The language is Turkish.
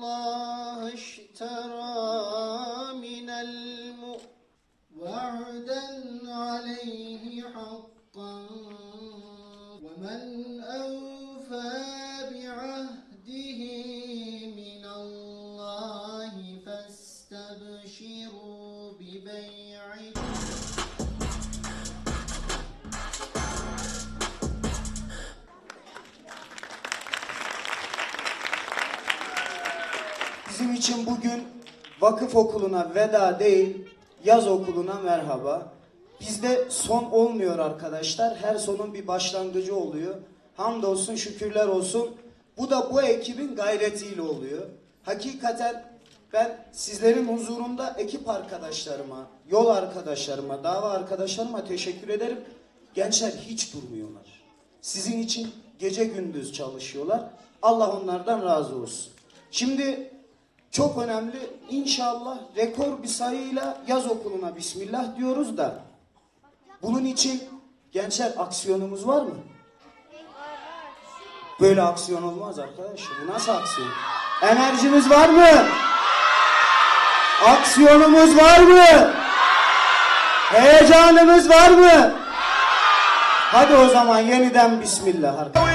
الله اشترى من المؤمن وعدا عليه حقا ومن أوفى için bugün vakıf okuluna veda değil, yaz okuluna merhaba. Bizde son olmuyor arkadaşlar. Her sonun bir başlangıcı oluyor. Hamdolsun, şükürler olsun. Bu da bu ekibin gayretiyle oluyor. Hakikaten ben sizlerin huzurunda ekip arkadaşlarıma, yol arkadaşlarıma, dava arkadaşlarıma teşekkür ederim. Gençler hiç durmuyorlar. Sizin için gece gündüz çalışıyorlar. Allah onlardan razı olsun. Şimdi çok önemli inşallah rekor bir sayıyla yaz okuluna bismillah diyoruz da bunun için gençler aksiyonumuz var mı? Böyle aksiyon olmaz arkadaş. Bu nasıl aksiyon? Enerjimiz var mı? Aksiyonumuz var mı? Heyecanımız var mı? Hadi o zaman yeniden bismillah arkadaşlar.